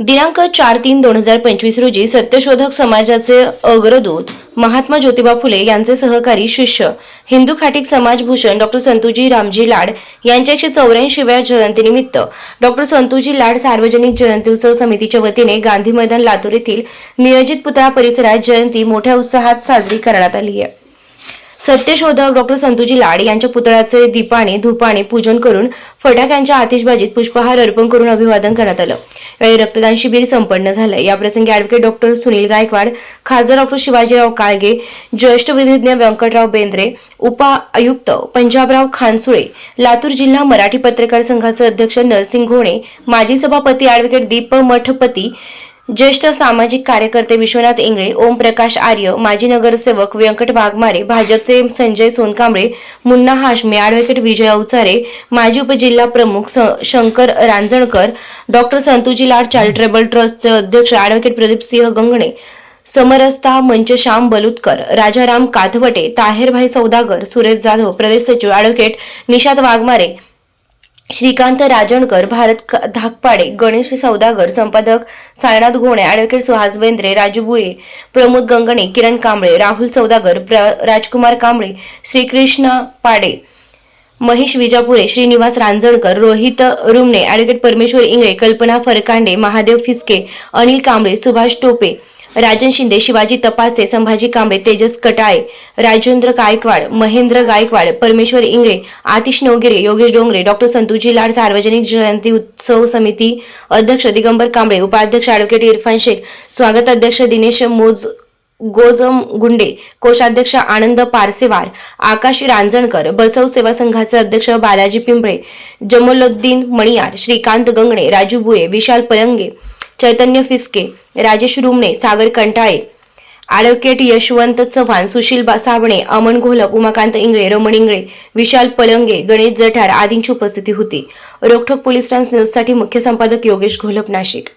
दिनांक चार तीन दोन हजार पंचवीस रोजी सत्यशोधक समाजाचे अग्रदूत महात्मा ज्योतिबा फुले यांचे सहकारी शिष्य हिंदू खाटिक समाजभूषण डॉक्टर संतुजी रामजी लाड यांच्या एकशे चौऱ्याऐंशीव्या जयंतीनिमित्त डॉक्टर संतुजी लाड सार्वजनिक जयंती उत्सव समितीच्या वतीने गांधी मैदान लातूर येथील नियोजित पुतळा परिसरात जयंती मोठ्या उत्साहात साजरी करण्यात आली आहे. सत्यशोधक डॉक्टर संतोजी लाड यांच्या पुतळ्याचे दीपाने धुपाने पूजन करून फटाक्यांच्या आतिषबाजीत पुष्पहार अर्पण करून अभिवादन करण्यात आलं. यावेळी रक्तदान शिबिर संपन्न झालं. याप्रसंगी अॅडव्होकेट डॉक्टर सुनील गायकवाड खासदार डॉक्टर शिवाजीराव काळगे ज्येष्ठ विधिज्ञ व्यंकटराव बेंद्रे उपआयुक्त पंजाबराव खानसुळे लातूर जिल्हा मराठी पत्रकार संघाचे अध्यक्ष नरसिंग घोणे माजी सभापती अॅडव्होकेट दीप मठपती ज्येष्ठ सामाजिक कार्यकर्ते विश्वनाथ इंगळे ओमप्रकाश आर्य माजी नगरसेवक व्यंकट वाघमारे भाजपचे संजय सोनकांबळे मुन्ना हाशमे ॲडव्होकेट विजय अवचारे माजी उपजिल्हा प्रमुख स- शंकर रांजणकर डॉक्टर संतुजी लाड चॅरिटेबल ट्रस्टचे अध्यक्ष ॲडव्होकेट प्रदीप सिंह गंगणे समरस्ता मंच श्याम बलुतकर राजाराम काथवटे ताहेरभाई सौदागर सुरेश जाधव प्रदेश सचिव ॲडव्होकेट निषाद वाघमारे श्रीकांत राजणकर भारत धाकपाडे गणेश सौदागर संपादक सायनाथ घोणे ॲडव्होकेट सुहास बेंद्रे राजू बुये प्रमोद गंगणे किरण कांबळे राहुल सौदागर प्र- राजकुमार कांबळे श्रीकृष्ण पाडे महेश विजापुरे श्रीनिवास रांजणकर रोहित रुमणे ॲडव्होकेट परमेश्वर इंगळे कल्पना फरकांडे महादेव फिसके अनिल कांबळे सुभाष टोपे राजन शिंदे शिवाजी तपासे संभाजी कांबळे तेजस कटाळे राजेंद्र गायकवाड महेंद्र गायकवाड परमेश्वर इंगळे आतिश नवगिरे योगेश डोंगरे डॉक्टर संतोजी लाड सार्वजनिक जयंती उत्सव समिती अध्यक्ष दिगंबर कांबळे उपाध्यक्ष ॲडव्होकेट इरफान शेख स्वागत अध्यक्ष दिनेश मोज गोजम गुंडे कोषाध्यक्ष आनंद पारसेवार आकाश रांजणकर बसव सेवा संघाचे अध्यक्ष बालाजी पिंपळे जमोलुद्दीन मणियार श्रीकांत गंगणे राजू बुये विशाल पलंगे चैतन्य फिसके राजेश रुमणे सागर कंटाळे ॲडव्होकेट यशवंत चव्हाण सुशील साबणे अमन घोलप उमाकांत इंगळे रमण इंगळे विशाल पलंगे गणेश जठार आदींची उपस्थिती होती. रोखोक पोलीस टाइम्स न्यूजसाठी मुख्य संपादक योगेश घोलप नाशिक.